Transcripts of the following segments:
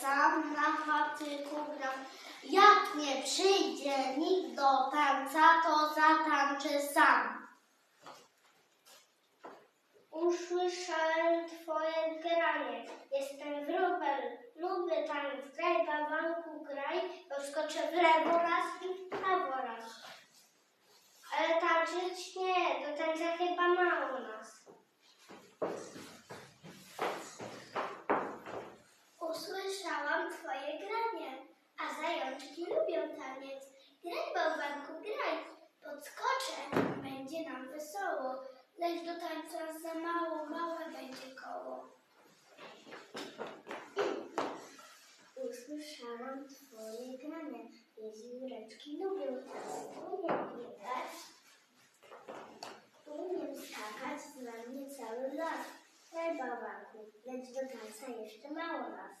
sam na patyku gram. Jak nie przyjdzie nikt do tańca, to zatańczę sam. Usłyszałem twoje granie. Jestem wróbel, lubię taniec. Graj bawanku, graj, bo w lewo raz i w prawo raz. Ale tańczyć nie, do tańca chyba mało nas. Usłyszałam twoje granie, a zajączki lubią taniec. Graj bałwanku, graj, podskoczę, będzie nam wesoło. Lecz do tańca za mało, małe będzie koło. Usłyszałam twoje granie, jezióreczki lubią tańce. Umiem biegać, umiem skakać, znam mnie cały las. Graj bałwanku, lecz do tańca jeszcze mało nas.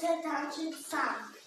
gram i